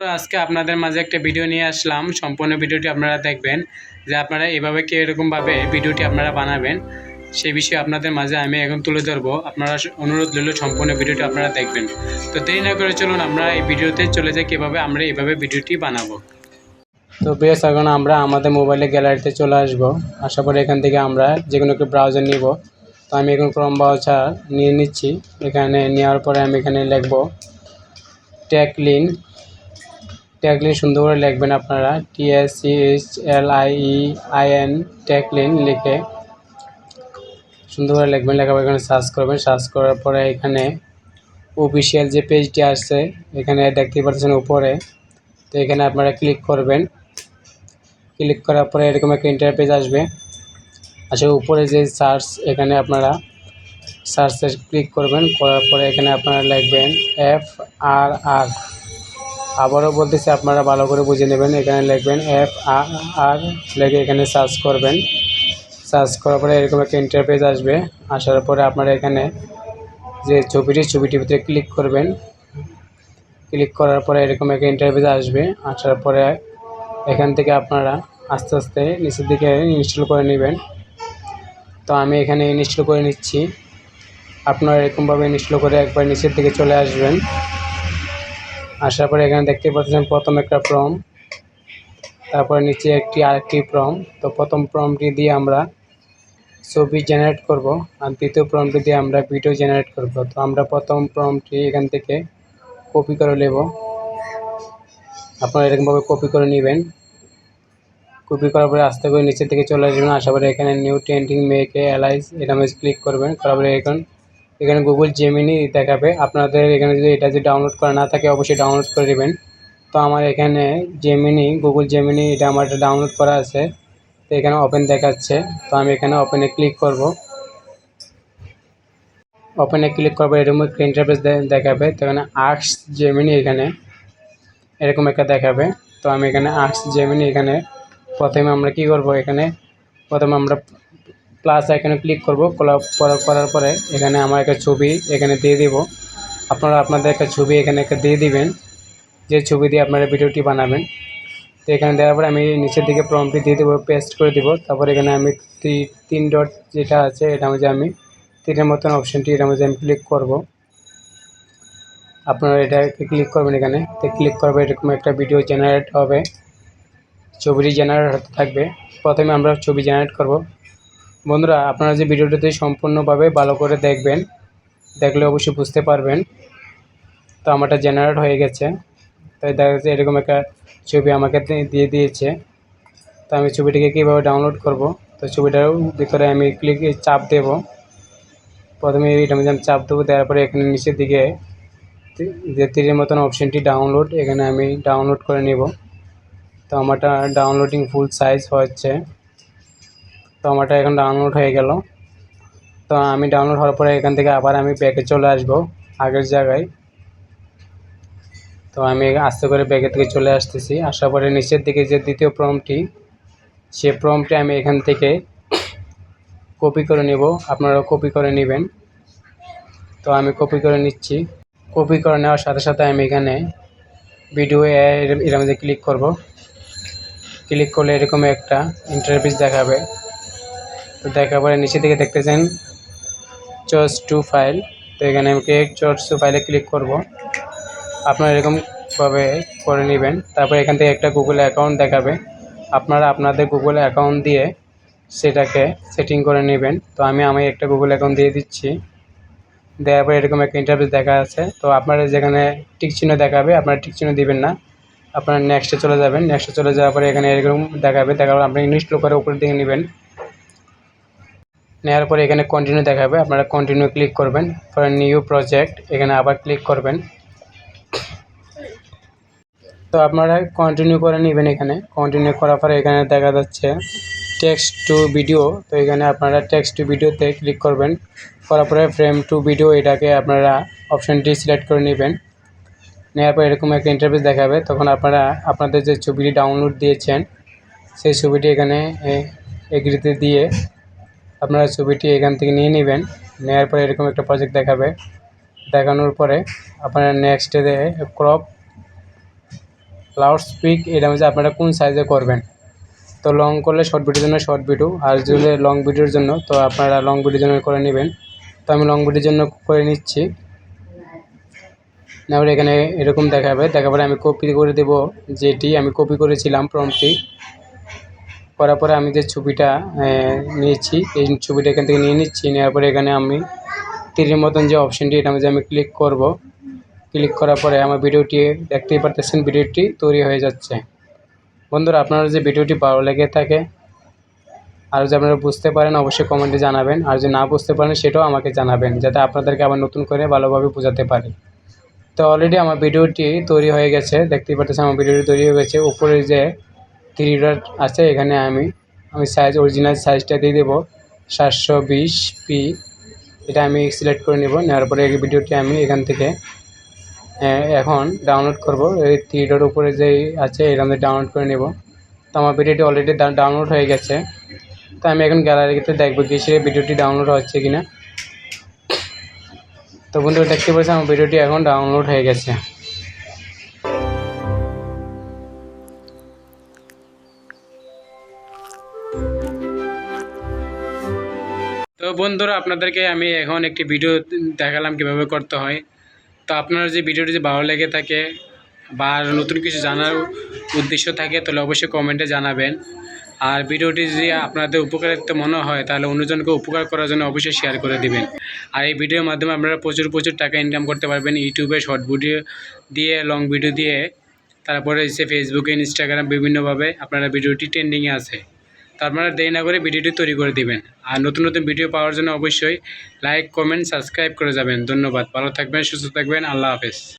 আজকে আপনাদের মাঝে একটা ভিডিও নিয়ে আসলাম। সম্পূর্ণ ভিডিওটি আপনারা দেখবেন যে আপনারা এভাবে কি এরকমভাবে ভিডিওটি আপনারা বানাবেন, সেই বিষয়ে আপনাদের মাঝে আমি এখন তুলে ধরবো। আপনারা অনুরোধ রইল সম্পূর্ণ ভিডিওটি আপনারা দেখবেন। তো দেরি না করে চলুন, আমরা এই ভিডিওতে চলে যাই কীভাবে আমরা এইভাবে ভিডিওটি বানাবো। তো বেশ, এখন আমরা আমাদের মোবাইলে গ্যালারিতে চলে আসব। আসার পরে এখান থেকে আমরা যে কোনো একটি ব্রাউজার নিব। তো আমি এখন ক্রম ব্রাউজার নিয়ে নিচ্ছি। এখানে নেওয়ার পরে আমি এখানে লিখব ট্যাকলিন ট্যাগলিন সুন্দর করে লিখবেন আপনারা T S C H L I E I N tagline লিখে সুন্দর করে লিখবেন, লেখা এখানে সার্চ করবেন। সার্চ করার পরে এখানে অফিসিয়াল যে পেজটি আসছে, এখানে দেখতে পাচ্ছেন উপরে। তো এখানে আপনারা ক্লিক করবেন। ক্লিক করার পরে এরকম একটা ইন্টারপেজ আসবে। আসলে উপরে যে সার্চ এখানে আপনারা সার্চে ক্লিক করবেন। করার পরে এখানে আপনারা লিখবেন এফ আর আর আবারও বলতেছি, আপনারা ভালো করে বুঝে নেবেন। এখানে লিখবেন এফ আর লেগে এখানে সার্চ করবেন। সার্চ করার পরে এরকম একটা ইন্টারপেজ আসবে। আসার পরে আপনারা এখানে যে ছবিটি ছবিটির ভিতরে ক্লিক করবেন। ক্লিক করার পরে এরকম একটা ইন্টারপেজ আসবে। আসার পরে এখান থেকে আপনারা আস্তে আস্তে নিচের দিকে ইনস্টল করে নেবেন। তো আমি এখানে ইনস্টল করে নিচ্ছি। আপনারা এরকমভাবে ইনস্টল করে একবার নিচের দিকে চলে আসবেন। আসার পরে এখানে দেখতে পাচ্ছেন প্রথম একটা ফর্ম তারপরে নিচে একটি আরেকটি ফর্ম তো প্রথম ফর্মটি দিয়ে আমরা ছবি জেনারেট করব আর দ্বিতীয় ফর্মটি দিয়ে আমরা ভিডিও জেনারেট করব। তো আমরা প্রথম ফর্মটি এখান থেকে কপি করে নেব। আপনারা এরকমভাবে কপি করে নেবেন। কপি করার পরে আস্তে করে নিচের থেকে চলে আসবেন। আশা করি এখানে নিউ টেন্টিং মেকে অ্যালাইজ এটা ক্লিক করবেন। করার পরে এখন এখানে গুগল জেমিনি দেখাবে। আপনাদের এখানে যদি এটা যদি ডাউনলোড করা না থাকে, অবশ্যই ডাউনলোড করে নেবেন। তো আমার এখানে জেমিনি গুগল জেমিনি এটা আমার ডাউনলোড করা আছে। তো এখানে ওপেন দেখাচ্ছে। তো আমি এখানে ওপেনে ক্লিক করব। ওপেনে ক্লিক করব এরকম একটা ইন্টারফেস দেখাবে। তো এখানে আর্টস জেমিনি এখানে এরকম একটা দেখাবে। তো আমি এখানে আর্টস জেমিনি এখানে প্রথমে আমরা কি করব এখানে? প্রথমে আমরা প্লাস এখানে ক্লিক করব করার পরে এখানে আমার একটা ছবি এখানে দিয়ে দিব। আপনারা আপনাদের একটা ছবি এখানে একটা দিয়ে দিবেন, যে ছবি দিয়ে আপনারা ভিডিওটি বানাবেন। তো এখানে দেওয়ার পরে আমি নিচের দিকে প্রমটি দিয়ে দেবো পেস্ট করে দিব। তারপর এখানে আমি তিন ডট যেটা আছে, এটা মধ্যে আমি তিনের মতন অপশানটি এটার মধ্যে আমি ক্লিক করব। আপনারা এটাকে ক্লিক করবেন এখানে। তো ক্লিক করবে এরকম একটা ভিডিও জেনারেট হবে। ছবিটি জেনারেট হতে থাকবে। প্রথমে আমরা ছবি জেনারেট করব। বন্ধুরা, আপনারা যে ভিডিওটিতে সম্পূর্ণভাবে ভালো করে দেখবেন, দেখলে অবশ্যই বুঝতে পারবেন। তো আমারটা জেনারেট হয়ে গেছে। তাই দেখা যাচ্ছে এরকম একটা ছবি আমাকে দিয়ে দিয়েছে। তো আমি ছবিটিকে কীভাবে ডাউনলোড করব? তো ছবিটার ভিতরে আমি ক্লিক চাপ দেব। প্রথমে এটা আমি চাপ দেবো, দেওয়ার পরে এখানে নিচের দিকে যে তীরের মতন অপশানটি ডাউনলোড এখানে আমি ডাউনলোড করে নেব। তো আমারটা ডাউনলোডিং ফুল সাইজ হচ্ছে তো আমারটা এখন ডাউনলোড হয়ে গেল। তো আমি ডাউনলোড হওয়ার পরে এখান থেকে আবার আমি ব্যাগে চলে আসব, আগের জায়গায়। তো আমি আস্তে করে ব্যাগের থেকে চলে আসতেছি। আসার পরে নিচের দিকে যে দ্বিতীয় প্রমটি সে প্রমটি আমি এখান থেকে কপি করে নেব। আপনারাও কপি করে নেবেন। তো আমি কপি করে নিচ্ছি। কপি করে নেওয়ার সাথে সাথে আমি এখানে ভিডিও এর মধ্যে ক্লিক করব। ক্লিক করলে এরকম একটা ইন্টারফেস দেখাবে। তো দেখার পরে নিচে দিকে দেখতেছেন চস টু ফাইল। তো এখানে আমি চস টু ফাইলে ক্লিক করব। আপনারা এরকমভাবে করে নেবেন। তারপর এখান থেকে একটা গুগল অ্যাকাউন্ট দেখাবে। আপনারা আপনাদের গুগল অ্যাকাউন্ট দিয়ে সেটাকে সেটিং করে নেবেন। তো আমি আমি একটা গুগল অ্যাকাউন্ট দিয়ে দিচ্ছি। দেওয়ার পরে এরকম একটা ইন্টারভিউ দেখা আছে। তো আপনারা যেখানে টিক চিহ্ন দেখাবে, আপনারা টিক চিহ্ন দেবেন না। আপনারা নেক্সটে চলে যাবেন। নেক্সটে চলে যাওয়ার পরে এখানে এরকম দেখাবে। দেখার পর আপনি ইনস্টল করে উপরের দিকে নেবেন। নেওয়ার পরে এখানে কন্টিনিউ দেখাবে। আপনারা কন্টিনিউ ক্লিক করবেন। ফর নিউ প্রজেক্ট এখানে আবার ক্লিক করবেন। তো আপনারা কন্টিনিউ করে নেবেন এখানে। কন্টিনিউ করার পরে এখানে দেখা যাচ্ছে টেক্সট টু ভিডিও তো এখানে আপনারা টেক্সট টু ভিডিওতে ক্লিক করবেন। করার পরে ফ্রেম টু ভিডিও এটাকে আপনারা অপশানটি সিলেক্ট করে নেবেন। নেওয়ার পর এরকম একটা ইন্টারভিউ দেখাবে। তখন আপনারা আপনাদের যে ছবিটি ডাউনলোড দিয়েছেন, সেই ছবিটি এখানে এগ্রিতে দিয়ে আপনারা ছবিটি এখান থেকে নিয়ে নেবেন। নেওয়ার পরে এরকম একটা প্রজেক্ট দেখাবে। দেখানোর পরে আপনারা নেক্সট নেক্সটে ক্রপ লাউড স্পিক এটা হচ্ছে আপনারা কোন সাইজে করবেন। তো লং করলে শর্ট ভিডিওর জন্য শর্ট ভিডিও আর যদি লং ভিডিওর জন্য, তো আপনারা লং ভিডিওর জন্য করে নেবেন। তো আমি লং ভিডিওর জন্য করে নিচ্ছি। তারপরে এখানে এরকম দেখাবে। দেখার পরে আমি কপি করে দেব যেটি আমি কপি করেছিলাম প্রম্পটি করার পরে আমি যে ছবিটা নিয়েছি, এই ছবিটা এখান থেকে নিয়ে নিচ্ছি, নেওয়ার পরে এখানে আমি তীরের মতন যে অপশনটি এটা মধ্যে আমি ক্লিক করব ক্লিক করার পরে আমার ভিডিওটি দেখতেই পারতেছেন, ভিডিওটি তৈরি হয়ে যাচ্ছে। বন্ধুরা, আপনারা যে ভিডিওটি ভালো লেগে থাকে, আর যদি আপনারা বুঝতে পারেন, অবশ্যই কমেন্টে জানাবেন, আর যদি না বুঝতে পারেন, সেটাও আমাকে জানাবেন, যাতে আপনাদেরকে আবার নতুন করে ভালোভাবে বোঝাতে পারি। তো অলরেডি আমার ভিডিওটি তৈরি হয়ে গেছে, দেখতেই পাচ্ছেন আমার ভিডিওটি তৈরি হয়ে গেছে, উপরে যে থ্রি ডট আছে, এখানে আমি আমি সাইজ অরিজিনাল সাইজটা দিয়ে দেবো। সাতশো বিশ পি, এটা আমি সিলেক্ট করে নেব। নেওয়ার পরে এই ভিডিওটি আমি এখান থেকে এখন ডাউনলোড করব। এই থ্রি উপরে যে আছে, এখান থেকে ডাউনলোড করে নেব। তো আমার ভিডিওটি অলরেডি ডাউনলোড হয়ে গেছে। তো আমি এখন গ্যালারিতে দেখব যে সে ভিডিওটি ডাউনলোড হচ্ছে কিনা। তো বন্ধুরা, দেখতে পাচ্ছেন, আমার ভিডিওটি এখন ডাউনলোড হয়ে গেছে। বন্ধুরা, আপনাদেরকে আমি এখন একটি ভিডিও দেখালাম কীভাবে করতে হয়। তো আপনার যে ভিডিওটি যদি ভালো লেগে থাকে বা নতুন কিছু জানার উদ্দেশ্য থাকে, তাহলে অবশ্যই কমেন্টে জানাবেন। আর ভিডিওটি যদি আপনাদের উপকারিত মনে হয়, তাহলে অন্যজনকে উপকার করার জন্য অবশ্যই শেয়ার করে দিবেন। আর এই ভিডিওর মাধ্যমে আপনারা প্রচুর প্রচুর টাকা ইনকাম করতে পারবেন। ইউটিউবে শর্ট ভিডিও দিয়ে লং ভিডিও দিয়ে, তারপরে এসে ফেসবুকে ইনস্টাগ্রাম বিভিন্নভাবে আপনারা ভিডিওটি ট্রেন্ডিংয়ে আছে। আপনারা দেরি না করে ভিডিওটি তৈরি করে দিবেন। আর নতুন নতুন ভিডিও পাওয়ার জন্য অবশ্যই লাইক, কমেন্ট, সাবস্ক্রাইব করে যাবেন। ধন্যবাদ। ভালো থাকবেন, সুস্থ থাকবেন। আল্লাহ হাফেজ।